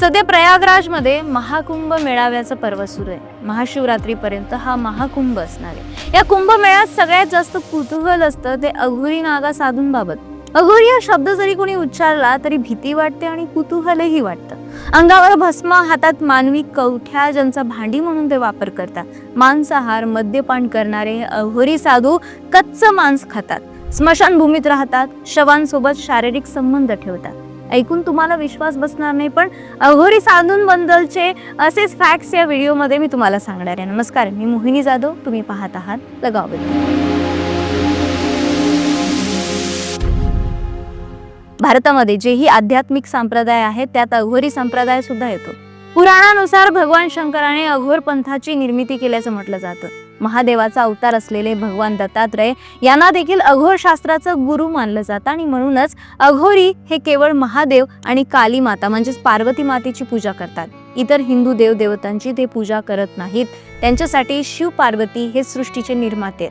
सध्या प्रयागराजमध्ये महाकुंभ मेळाव्याचं पर्व सुरू आहे. महाशिवरात्रीपर्यंत हा महाकुंभ असणार आहे. या कुंभमेळ्यात सगळ्यात जास्त कुतूहल असतं ते अघोरी नागा साधूंबाबत. अघोरी हा शब्द जरी कोणी उच्चारला तरी भीती वाटते आणि कुतूहलही वाटतं. अंगावर भस्म हातात मानवी कवठ्या ज्यांचा भांडी म्हणून ते वापर करतात. मांसाहार मद्यपान करणारे हे अघोरी साधू कच्च मांस खातात. स्मशानभूमीत राहतात शवांसोबत शारीरिक संबंध ठेवतात. ऐकून तुम्हाला विश्वास बसणार नाही पण अघोरी साधूंबद्दलचे असेच फॅक्ट्स या व्हिडिओमध्ये मी तुम्हाला सांगणार आहे. नमस्कार मी मोहिनी जाधव तुम्ही पाहत आहात लगाव भारतामध्ये जेही आध्यात्मिक संप्रदाय आहेत त्यात अघोरी संप्रदाय सुद्धा येतो. पुराणानुसार भगवान शंकराने अघोर पंथाची निर्मिती केल्याचं म्हटलं जातं. महादेवाचा अवतार असलेले भगवान दत्तात्रय यांना देखील अघोर शास्त्राचं गुरु मानलं जातं. आणि म्हणूनच अघोरी हे केवळ महादेव आणि काली माता म्हणजेच पार्वती मातेची पूजा करतात. इतर हिंदू देवदेवतांची ते पूजा करत नाहीत. त्यांच्यासाठी शिव पार्वती हे सृष्टीचे निर्माते.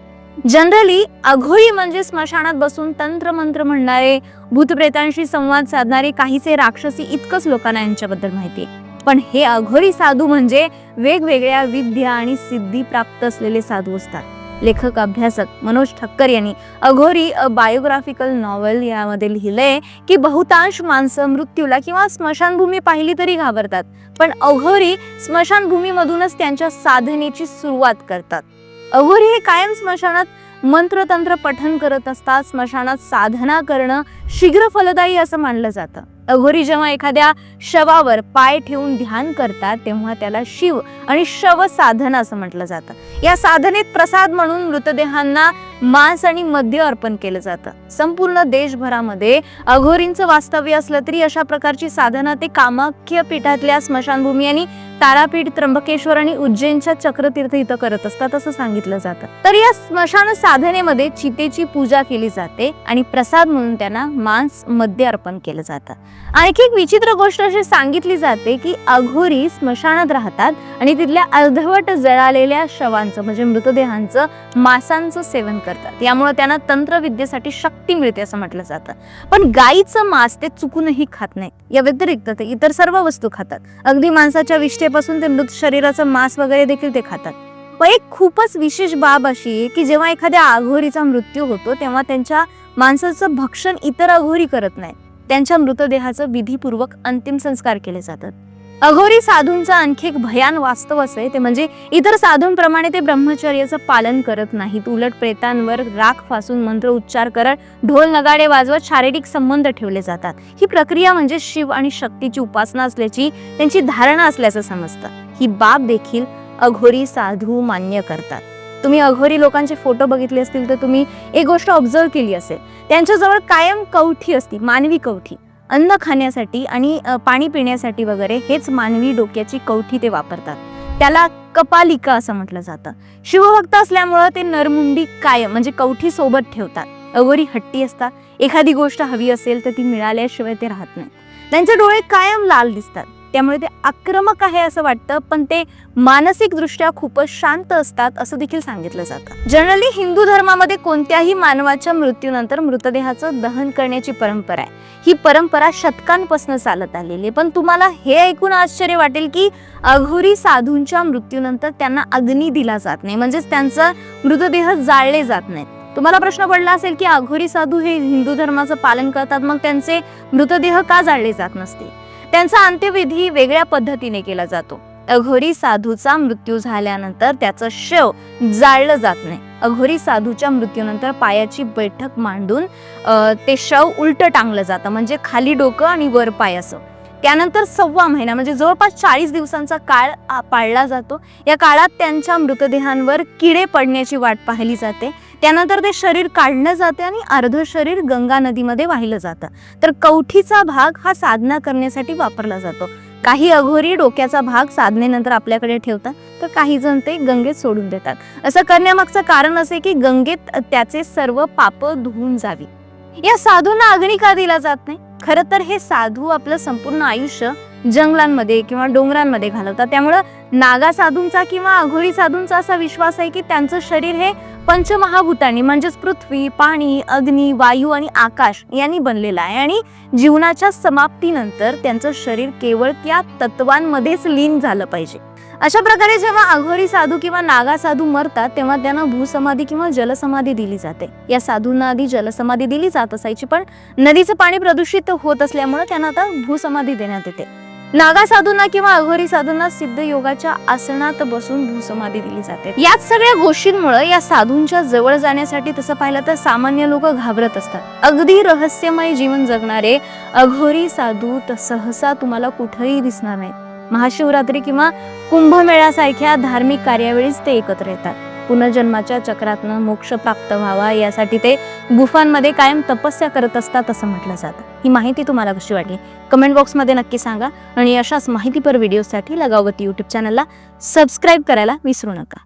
जनरली अघोरी म्हणजे स्मशानात बसून तंत्र मंत्र म्हणणारे भूतप्रेतांशी संवाद साधणारे काहीसे राक्षसी इतकंच लोकांना यांच्याबद्दल माहिती आहे. पण हे अघोरी साधू म्हणजे वेगवेगळ्या विद्या आणि सिद्धी प्राप्त असलेले साधू असतात. लेखक अभ्यासक मनोज ठक्कर यांनी अघोरी अ बायोग्राफिकल नॉव्हल यामध्ये लिहिलंय की बहुतांश माणसं मृत्यूला किंवा स्मशानभूमी पाहिली तरी घाबरतात पण अघोरी स्मशानभूमीमधूनच त्यांच्या साधनेची सुरुवात करतात. अघोरी हे कायम स्मशानात मंत्रतंत्र पठन करत असतात स्मशानात साधना करणं शीघ्र फलदायी असं मानलं जातं. अघोरी जेव्हा एखाद्या शवावर पाय ठेवून ध्यान करतात तेव्हा त्याला शिव आणि शव साधना असं म्हटलं जातं. या साधनेत प्रसाद म्हणून मृतदेहांना मांस आणि मद्य अर्पण केलं जातं. संपूर्ण देशभरामध्ये अघोरींचं वास्तव्य असलं तरी अशा प्रकारची साधना ते कामाख्य पीठातल्या स्मशानभूमी आणि तारापीठ त्र्यंबकेश्वर आणि उज्जैनच्या चक्रतीर्थ इथं करत असतात असं सांगितलं जातं. तर या स्मशान साधनेमध्ये चितेची पूजा केली जाते आणि प्रसाद म्हणून त्यांना मांस मद्य अर्पण केलं जातं. आणखी एक विचित्र गोष्ट अशी सांगितली जाते की अघोरी स्मशानात राहतात आणि तिथल्या अर्धवट जळालेल्या शवांचं म्हणजे मृतदेहांचं मांसांचं सेवन करतात. यामुळे त्यांना तंत्रविद्येसाठी शक्ती मिळते असं म्हटलं जातं. पण गाईचं मांस ते चुकूनही खात नाही. या व्यतिरिक्त ते इतर सर्व वस्तू खातात. अगदी माणसाच्या विष्ठेपासून ते मृत शरीराचं मांस वगैरे देखील ते खातात. पण एक खूपच विशेष बाब अशी आहे की जेव्हा एखाद्या आघोरीचा मृत्यू होतो तेव्हा त्यांच्या माणसाचं भक्षण इतर अघोरी करत नाहीत त्यांच्या मृतदेहाचं विधीपूर्वक अंतिम संस्कार केले जातात. अघोरी साधूंचं आणखी एक भयान वास्तव असं आहे. ते म्हणजे इतर साधूंप्रमाणे ते ब्रह्मचर्याचं पालन करत नाहीत. उलट प्रेतांवर राख फासून मंत्र उच्चार करत ढोल नगाडे वाजवत शारीरिक संबंध ठेवले जातात. ही प्रक्रिया म्हणजे शिव आणि शक्तीची उपासना असल्याची त्यांची धारणा असल्याचं समजतं. ही बाब देखील अघोरी साधू मान्य करतात. तुम्ही अघोरी लोकांचे फोटो बघितले असतील तर तुम्ही एक गोष्ट ऑब्झर्व केली असेल. त्यांच्याजवळ कायम कवठी असती मानवी कवठी. अन्न खाण्यासाठी आणि पाणी पिण्यासाठी वगैरे हेच मानवी डोक्याची कवठी ते वापरतात. त्याला कपालिका असं म्हटलं जातं. शिवभक्त असल्यामुळं ते नरमुंडी कायम म्हणजे कवठी सोबत ठेवतात. अगोरी हट्टी असतात. एखादी गोष्ट हवी असेल तर ती मिळाल्याशिवाय ते राहत नाही त्यांचे डोळे कायम लाल दिसतात. त्यामुळे ते आक्रमक आहे असं वाटतं पण ते मानसिकदृष्ट्या खूपच शांत असतात असं देखील सांगितलं जातं. जनरली हिंदू धर्मामध्ये कोणत्याही मानवाच्या मृत्यूनंतर मृतदेहाचं दहन करण्याची परंपरा आहे. ही परंपरा शतकांपासून चालत आलेली आहे. पण तुम्हाला हे ऐकून आश्चर्य वाटेल की अघोरी साधूंच्या मृत्यूनंतर त्यांना अग्नी दिला जात नाही. म्हणजेच त्यांचा मृतदेह जाळले जात नाहीत. तुम्हाला प्रश्न पडला असेल की अघोरी साधू हे हिंदू धर्माचं पालन करतात मग त्यांचे मृतदेह का जाळले जात नसते? त्यांचा अंत्यविधी वेगळ्या पद्धतीने केला जातो. अघोरी साधूचा मृत्यू झाल्यानंतर त्याचं शव जाळलं जात नाही. अघोरी साधूच्या मृत्यूनंतर पायाची बैठक मांडून ते शव उलट टांगलं जातं म्हणजे खाली डोकं आणि वर पाय असं. त्यानंतर सव्वा महिना म्हणजे जवळपास चाळीस दिवसांचा काळ आ, पाळला जातो. या काळात त्यांच्या मृतदेहांवर किडे पडण्याची वाट पाहिली जाते. त्यानंतर ते शरीर काढलं जाते आणि अर्ध शरीर गंगा नदीमध्ये वाहिलं जातं. तर कवठीचा भाग हा साधना करण्यासाठी वापरला जातो. काही अघोरी डोक्याचा भाग साधनेनंतर आपल्याकडे ठेवतात तर काही जण ते गंगेत सोडून देतात. असं करण्यामागचं कारण असे की गंगेत त्याचे सर्व पाप धुवून जावी. या साधूंना अग्नी का दिला जात नाही? खरं तर हे साधू आपलं संपूर्ण आयुष्य जंगलांमध्ये किंवा डोंगरांमध्ये घालवतात. त्यामुळं नागा साधूंचा किंवा अघोरी साधूंचा असा विश्वास आहे की त्यांचं शरीर हे पंचमहाभूतांनी म्हणजेच पृथ्वी पाणी अग्नी वायू आणि आकाश यांनी बनलेला आहे. आणि जीवनाच्या समाप्तीनंतर त्यांचं शरीर केवळ त्या तत्वांमध्येच लीन झालं पाहिजे. अशा प्रकारे जेव्हा अघोरी साधू किंवा नागा साधू मरतात तेव्हा त्यांना भूसमाधी किंवा जलसमाधी दिली जाते. या साधूंना आधी जलसमाधी दिली जात असायची पण नदीचं पाणी प्रदूषित होत असल्यामुळे त्यांना आता भूसमाधी देण्यात येते. नागा साधूंना किंवा अघोरी साधूंना सिद्ध योगाच्या आसनात बसून भूसमाधी दिली जाते. याच सगळ्या गोष्टींमुळे या साधूंच्या जवळ जाण्यासाठी तसं पाहिलं तर सामान्य लोक घाबरत असतात. अगदी रहस्यमय जीवन जगणारे अघोरी साधू सहसा तुम्हाला कुठेही दिसणार नाहीत. महाशिवरात्री किंवा कुंभमेळ्यासारख्या धार्मिक कार्यावेळीच ते एकत्र येतात. पुनर्जन्माच्या चक्रातनं मोक्ष प्राप्त व्हावा यासाठी ते गुफांमध्ये कायम तपस्या करत असतात असं म्हटलं जातं. ही माहिती तुम्हाला कशी वाटली? कमेंट बॉक्समध्ये नक्की सांगा आणि अशाच माहितीपर व्हिडिओसाठी लगावती यूट्यूब चॅनलला सबस्क्राईब करायला विसरू नका.